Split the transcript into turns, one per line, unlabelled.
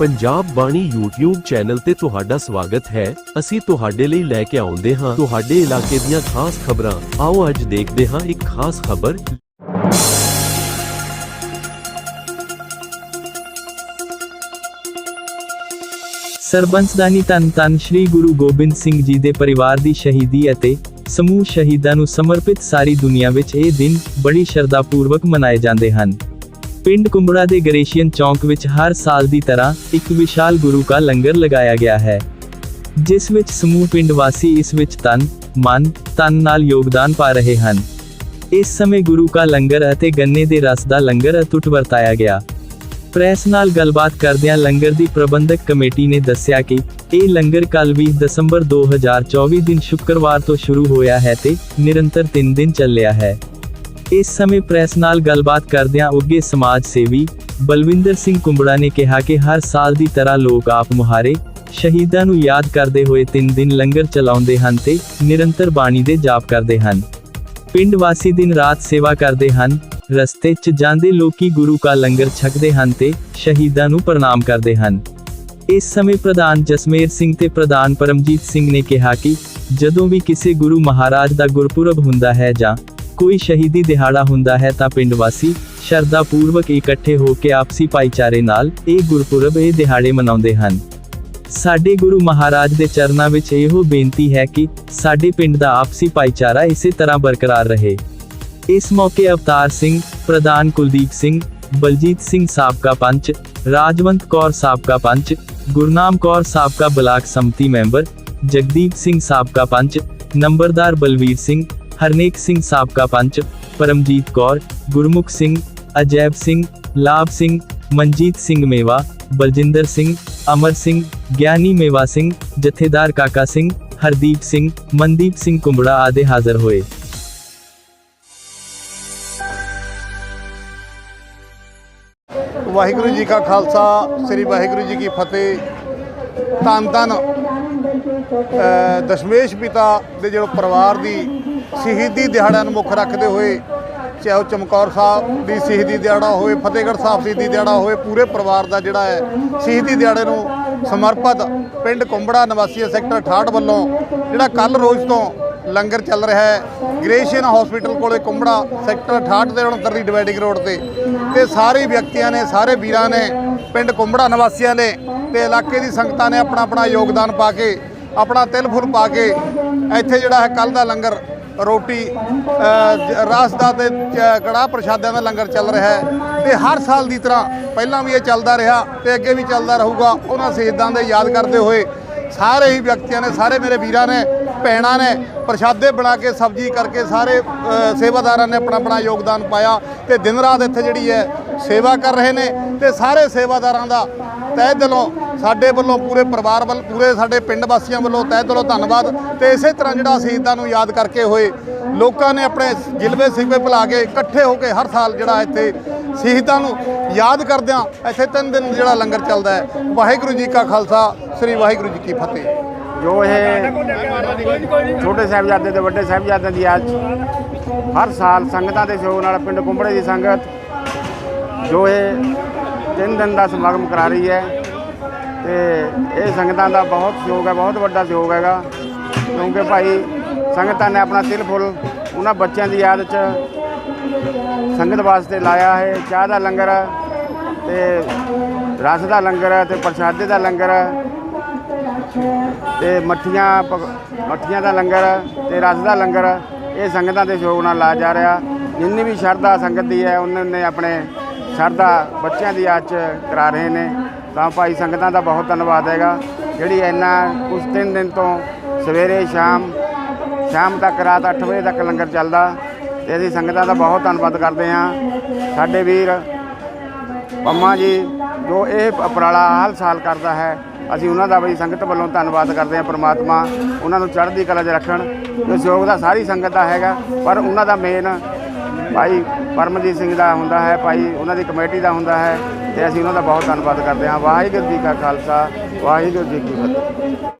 ਪੰਜਾਬ ਬਾਣੀ YouTube channel ਤੇ ਤੁਹਾਡਾ ਸਵਾਗਤ ਹੈ। ਅਸੀਂ ਤੁਹਾਡੇ ਲਈ ਲੈ ਕੇ ਆਉਂਦੇ ਹਾਂ। ਤੁਹਾਡੇ ਇਲਾਕੇ ਦੀਆਂ ਖਾਸ ਖਬਰਾਂ। ਆਓ ਅੱਜ ਦੇਖਦੇ ਹਾਂ ਇੱਕ ਖਾਸ ਖਬਰ।
ਸਰਬੰਸਦਾਨੀ ਧੰਨ ਧੰਨ ਸ੍ਰੀ ਗੁਰੂ ਗੋਬਿੰਦ ਸਿੰਘ ਜੀ ਦੇ ਪਰਿਵਾਰ ਦੀ ਸ਼ਹੀਦੀ ਅਤੇ ਸਮੂਹ ਸ਼ਹੀਦਾਂ ਨੂੰ ਸਮਰਪਿਤ ਸਾਰੀ ਦੁਨੀਆ ਵਿੱਚ ਇਹ ਦਿਨ ਬੜੀ ਸ਼ਰਧਾਪੂਰਵਕ ਮਨਾਏ ਜਾਂਦੇ ਹਨ। ਪਿੰਡ ਕੁੰਬੜਾ ਦੇ ਗਰੇਸ਼ੀਅਨ ਚੌਂਕ ਵਿੱਚ ਹਰ ਸਾਲ ਦੀ ਤਰ੍ਹਾਂ ਇੱਕ ਵਿਸ਼ਾਲ ਗੁਰੂ ਕਾ ਲੰਗਰ ਲਗਾਇਆ ਗਿਆ ਹੈ, ਜਿਸ ਵਿੱਚ ਸਮੂਹ ਪਿੰਡ ਵਾਸੀ ਇਸ ਵਿੱਚ ਤਨ, ਮਨ, ਤਨ ਨਾਲ ਯੋਗਦਾਨ ਪਾ ਰਹੇ ਹਨ। ਇਸ ਸਮੇਂ ਗੁਰੂ ਕਾ ਲੰਗਰ ਅਤੇ ਗੰਨੇ ਦੇ ਰਸ ਦਾ ਲੰਗਰ ਅਤੁੱਟ ਵਰਤਾਇਆ ਗਿਆ। ਪ੍ਰੈਸ ਨਾਲ ਗੱਲਬਾਤ ਕਰਦਿਆਂ ਲੰਗਰ ਦੀ ਪ੍ਰਬੰਧਕ ਕਮੇਟੀ ਨੇ ਦੱਸਿਆ ਕਿ ਇਹ ਲੰਗਰ ਕੱਲ 20 ਦਸੰਬਰ 2024 ਦਿਨ ਸ਼ੁੱਕਰਵਾਰ ਤੋਂ ਸ਼ੁਰੂ ਹੋਇਆ ਹੈ ਤੇ ਨਿਰੰਤਰ 3 ਦਿਨ ਚੱਲਿਆ ਹੈ। ਇਸ ਸਮੇਂ ਪ੍ਰੈਸ ਨਾਲ ਗੱਲਬਾਤ ਕਰਦਿਆਂ ਉੱਗੇ ਸਮਾਜ ਸੇਵੀ ਬਲਵਿੰਦਰ ਸਿੰਘ ਕੁੰਬੜਾ ਨੇ ਕਿਹਾ ਕਿ ਹਰ ਸਾਲ ਦੀ ਤਰ੍ਹਾਂ ਲੋਕ ਆਪ ਮੁਹਾਰੇ ਸ਼ਹੀਦਾਂ ਨੂੰ ਯਾਦ ਕਰਦੇ ਹੋਏ 3 ਦਿਨ ਲੰਗਰ ਚਲਾਉਂਦੇ ਹਨ ਤੇ ਨਿਰੰਤਰ ਬਾਣੀ ਦੇ ਜਾਪ ਕਰਦੇ ਹਨ। ਪਿੰਡ ਵਾਸੀ ਦਿਨ ਰਾਤ ਸੇਵਾ ਕਰਦੇ ਹਨ, ਰਸਤੇ 'ਚ ਜਾਂਦੇ ਲੋਕੀ ਗੁਰੂ ਕਾ ਲੰਗਰ ਛਕਦੇ ਹਨ ਤੇ ਸ਼ਹੀਦਾਂ ਨੂੰ ਪ੍ਰਣਾਮ ਕਰਦੇ ਹਨ। ਇਸ ਸਮੇਂ ਪ੍ਰਧਾਨ ਜਸਮੇਰ ਸਿੰਘ ਤੇ ਪ੍ਰਧਾਨ ਪਰਮਜੀਤ ਸਿੰਘ ਨੇ ਕਿਹਾ ਕਿ ਜਦੋਂ ਵੀ ਕਿਸੇ ਗੁਰੂ ਮਹਾਰਾਜ ਦਾ ਗੁਰਪੁਰਬ ਹੁੰਦਾ ਹੈ ਜਾਂ ਕੋਈ ਸ਼ਹੀਦੀ ਦਿਹਾੜਾ ਹੁੰਦਾ ਹੈ ਤਾਂ ਪਿੰਡ ਵਾਸੀ ਸ਼ਰਧਾ ਪੂਰਵਕ ਇਕੱਠੇ ਹੋ ਕੇ ਆਪਸੀ ਭਾਈਚਾਰੇ ਨਾਲ ਇਹ ਗੁਰਪੁਰਬ ਇਹ ਦਿਹਾੜੇ ਮਨਾਉਂਦੇ ਹਨ। ਸਾਡੇ ਗੁਰੂ ਮਹਾਰਾਜ ਦੇ ਚਰਨਾਂ ਵਿੱਚ ਇਹੋ ਬੇਨਤੀ ਹੈ ਕਿ ਸਾਡੇ ਪਿੰਡ ਦਾ ਆਪਸੀ ਭਾਈਚਾਰਾ ਇਸੇ ਤਰ੍ਹਾਂ ਬਰਕਰਾਰ ਰਹੇ। ਇਸ ਮੌਕੇ ਅਵਤਾਰ ਸਿੰਘ, ਪ੍ਰਧਾਨ ਕੁਲਦੀਪ ਸਿੰਘ, ਬਲਜੀਤ ਸਿੰਘ ਸਾਬਕਾ ਪੰਚ, ਰਾਜਵੰਤ ਕੌਰ ਸਾਬਕਾ ਪੰਚ, ਗੁਰਨਾਮ ਕੌਰ ਸਾਬਕਾ ਬਲਾਕ ਸੰਮਤੀ ਮੈਂਬਰ, ਜਗਦੀਪ ਸਿੰਘ ਸਾਬਕਾ ਪੰਚ, ਨੰਬਰਦਾਰ ਬਲਵੀਰ ਸਿੰਘ ਹਰਨੇਕ ਸਿੰਘ ਸਾਬਕਾ ਪੰਚ, ਪਰਮਜੀਤ ਕੌਰ, ਗੁਰਮੁਖ ਸਿੰਘ, ਅਜੈਬ ਸਿੰਘ, ਲਾਭ ਸਿੰਘ, ਮਨਜੀਤ ਸਿੰਘ ਮੇਵਾ, ਬਲਜਿੰਦਰ ਸਿੰਘ, ਅਮਰ ਸਿੰਘ, ਗਿਆਨੀ ਮੇਵਾ ਸਿੰਘ, ਜਥੇਦਾਰ ਕਾਕਾ ਸਿੰਘ, ਹਰਦੀਪ ਸਿੰਘ, ਮਨਦੀਪ ਸਿੰਘ ਕੁੰਬੜਾ ਆਦਿ ਹਾਜ਼ਰ ਹੋਏ।
ਵਾਹਿਗੁਰੂ ਜੀ ਕਾ ਖਾਲਸਾ, ਸ੍ਰੀ ਵਾਹਿਗੁਰੂ ਜੀ ਕੀ ਫਤਿਹ। ਧੰਨ ਧੰਨ ਦਸ਼ਮੇਸ਼ ਪਿਤਾ ਦੇ ਜਿਹੜਾ ਪਰਿਵਾਰ ਦੀ ਸ਼ਹੀਦੀ ਦਿਹਾੜਾ ਨੂੰ ਮੁੱਖ ਰੱਖਦੇ ਹੋਏ ਚਾਹੇ ਉਹ ਚਮਕੌਰ ਸਾਹਿਬ ਦੀ ਸ਼ਹੀਦੀ ਦਿਹਾੜਾ ਹੋਵੇ, ਫਤਿਹਗੜ੍ਹ ਸਾਹਿਬ ਸ਼ਹੀਦੀ ਦਿਹਾੜਾ ਹੋਵੇ, ਪੂਰੇ ਪਰਿਵਾਰ ਦਾ ਜਿਹੜਾ ਹੈ ਸ਼ਹੀਦੀ ਦਿਹਾੜੇ ਨੂੰ ਸਮਰਪਿਤ ਪਿੰਡ ਕੁੰਬੜਾ ਨਿਵਾਸੀ ਸੈਕਟਰ 68 ਵੱਲੋਂ ਜਿਹੜਾ ਕੱਲ ਰੋਜ਼ ਤੋਂ ਲੰਗਰ ਚੱਲ ਰਿਹਾ ਹੈ, ਗ੍ਰੇਸ਼ੀਅਨ ਹਸਪੀਟਲ ਕੋਲੇ ਕੁੰਬੜਾ ਸੈਕਟਰ 68 ਦੇ 69 ਦੀ ਡਿਵਾਈਡਿੰਗ ਰੋਡ ਤੇ। ਤੇ ਸਾਰੇ ਵਿਅਕਤੀਆਂ ਨੇ, ਸਾਰੇ ਵੀਰਾਂ ਨੇ, ਪਿੰਡ ਕੁੰਬੜਾ ਨਿਵਾਸੀਆਂ ਨੇ ਤੇ ਇਲਾਕੇ ਦੀ ਸੰਗਤਾਂ ਨੇ ਆਪਣਾ ਆਪਣਾ ਯੋਗਦਾਨ ਪਾ ਕੇ, ਆਪਣਾ ਤਿਲ ਫੁੱਲ ਪਾ ਕੇ ਇੱਥੇ ਜਿਹੜਾ ਹੈ ਕੱਲ ਦਾ ਲੰਗਰ ਰੋਟੀ ਰਸ ਦਾ ਤੇ ਚ- ਕੜਾਹ ਪ੍ਰਸ਼ਾਦਿਆਂ ਦਾ ਲੰਗਰ ਚੱਲ ਰਿਹਾ ਹੈ ਤੇ ਹਰ ਸਾਲ ਦੀ ਤਰ੍ਹਾਂ ਪਹਿਲਾਂ ਵੀ ਇਹ ਚੱਲਦਾ ਰਿਹਾ ਤੇ ਅੱਗੇ ਵੀ ਚੱਲਦਾ ਰਹੂਗਾ। ਉਹਨਾਂ ਸ਼ਹੀਦਾਂ ਦੇ ਯਾਦ ਕਰਦੇ ਹੋਏ ਸਾਰੇ ਹੀ ਵਿਅਕਤੀਆਂ ਨੇ, ਸਾਰੇ ਮੇਰੇ ਵੀਰਾਂ ਨੇ, ਭੈਣਾਂ ਨੇ ਪ੍ਰਸ਼ਾਦੇ ਬਣਾ ਕੇ, ਸਬਜ਼ੀ ਕਰਕੇ ਸਾਰੇ ਸੇਵਾਦਾਰਾਂ ਨੇ ਆਪਣਾ ਆਪਣਾ ਯੋਗਦਾਨ ਪਾਇਆ ਤੇ ਦਿਨ ਰਾਤ ਇੱਥੇ ਜਿਹੜੀ ਹੈ ਸੇਵਾ ਕਰ ਰਹੇ ਨੇ ਤੇ ਸਾਰੇ ਸੇਵਾਦਾਰਾਂ ਦਾ ਤਹਿ ਦਿਲੋਂ ਸਾਡੇ ਵੱਲੋਂ ਪੂਰੇ ਪਰਿਵਾਰ ਵੱਲ, ਪੂਰੇ ਸਾਡੇ ਪਿੰਡ ਵਾਸੀਆਂ ਵੱਲੋਂ ਤਹਿ ਦਿਲੋਂ ਧੰਨਵਾਦ ਤੇ ਇਸੇ ਤਰ੍ਹਾਂ ਜਿਹੜਾ ਸ਼ਹੀਦਾਂ ਨੂੰ ਯਾਦ ਕਰਕੇ ਹੋਏ ਲੋਕਾਂ ਨੇ ਆਪਣੇ ਜਿਲਵੇ ਸਿਗਵੇ ਭੁਲਾ ਕੇ ਇਕੱਠੇ ਹੋ ਕੇ ਹਰ ਸਾਲ ਜਿਹੜਾ ਇੱਥੇ ਸ਼ਹੀਦਾਂ ਨੂੰ ਯਾਦ ਕਰਦਿਆਂ ਇੱਥੇ ਤਿੰਨ ਦਿਨ ਜਿਹੜਾ ਲੰਗਰ ਚੱਲਦਾ ਹੈ। ਵਾਹਿਗੁਰੂ ਜੀ ਕਾ ਖਾਲਸਾ, ਸ੍ਰੀ ਵਾਹਿਗੁਰੂ ਜੀ ਕੀ ਫਤਿਹ।
ਜੋ ਇਹ ਛੋਟੇ ਸਾਹਿਬਜ਼ਾਦੇ ਤੇ ਵੱਡੇ ਸਾਹਿਬਜ਼ਾਦਿਆਂ ਦੀ ਅੱਜ ਹਰ ਸਾਲ ਸੰਗਤਾਂ ਦੇ ਸਹਿਯੋਗ ਨਾਲ ਪਿੰਡ ਕੁੰਬੜੇ ਦੀ ਸੰਗਤ ਜੋ ਇਹ ਤਿੰਨ ਦਿਨ ਦਾ ਸਮਾਗਮ ਕਰਾ ਰਹੀ ਹੈ। ਤੇ ਇਹ ਸੰਗਤਾਂ ਦਾ ਬਹੁਤ ਸਹਿਯੋਗ ਹੈ, ਬਹੁਤ ਵੱਡਾ ਸਹਿਯੋਗ ਹੈਗਾ। ਕਿਉਂਕਿ ਭਾਈ ਸੰਗਤਾਂ ਨੇ ਆਪਣਾ ਤਿਲ ਫੁੱਲ ਉਹਨਾਂ ਬੱਚਿਆਂ ਦੀ ਯਾਦ 'ਚ ਸੰਗਤ ਵਾਸਤੇ ਲਾਇਆ ਹੈ। ਚਾਹ ਦਾ ਲੰਗਰ ਤੇ ਰਸ ਦਾ ਲੰਗਰ ਤੇ ਪ੍ਰਸ਼ਾਦੇ ਦਾ ਲੰਗਰ ਤੇ ਮੱਠੀਆਂ ਪਕ- ਮੱਠੀਆਂ ਦਾ ਲੰਗਰ ਤੇ ਰਸ ਦਾ ਲੰਗਰ ਇਹ ਸੰਗਤਾਂ ਦੇ ਸਹਿਯੋਗ ਨਾਲ ਲਾਇਆ ਜਾ ਰਿਹਾ। ਜਿੰਨੀ ਵੀ ਸ਼ਰਧਾ ਸੰਗਤ ਦੀ ਹੈ ਉਹਨਾਂ ਨੇ ਆਪਣੇ ਸ਼ਰਧਾ ਬੱਚਿਆਂ ਦੀ ਯਾਦ 'ਚ ਕਰਾ ਰਹੇ ਨੇ। ਤਾਂ ਭਾਈ ਸੰਗਤਾਂ ਦਾ ਬਹੁਤ ਧੰਨਵਾਦ ਹੈਗਾ। ਜਿਹੜੀ ਇੰਨਾ ਕੁਝ ਤਿੰਨ ਦਿਨ ਤੋਂ ਸਵੇਰੇ, ਸ਼ਾਮ ਸ਼ਾਮ ਤੱਕ, ਰਾਤ 8 ਵਜੇ ਤੱਕ ਲੰਗਰ ਚੱਲਦਾ ਤੇ ਅਸੀਂ ਸੰਗਤਾਂ ਦਾ ਬਹੁਤ ਧੰਨਵਾਦ ਕਰਦੇ ਹਾਂ। ਸਾਡੇ ਵੀਰ ਪੰਮਾ ਜੀ, ਜੋ ਇਹ ਉਪਰਾਲਾ ਹਰ ਸਾਲ ਕਰਦਾ ਹੈ, ਅਸੀਂ ਉਹਨਾਂ ਦਾ ਵੀ ਸੰਗਤ ਵੱਲੋਂ ਧੰਨਵਾਦ ਕਰਦੇ ਹਾਂ ਪ੍ਰਮਾਤਮਾ ਉਹਨਾਂ ਨੂੰ ਚੜ੍ਹਦੀ ਕਲਾ 'ਚ ਰੱਖਣ। ਜੋ ਸਹਿਯੋਗ ਦਾ ਸਾਰੀ ਸੰਗਤ ਦਾ ਹੈਗਾ, ਪਰ ਉਹਨਾਂ ਦਾ ਮੇਨ ਭਾਈ ਪਰਮਜੀਤ ਸਿੰਘ ਦਾ ਹੁੰਦਾ ਹੈ, ਭਾਈ ਉਹਨਾਂ ਦੀ ਕਮੇਟੀ ਦਾ ਹੁੰਦਾ ਹੈ ਤੇ ਅਸੀਂ ਉਹਨਾਂ ਦਾ ਬਹੁਤ ਧੰਨਵਾਦ ਕਰਦੇ ਹਾਂ। ਵਾਹਿਗੁਰੂ ਜੀ ਕਾ ਖਾਲਸਾ, ਵਾਹਿਗੁਰੂ ਜੀ ਕੀ ਫਤਿਹ।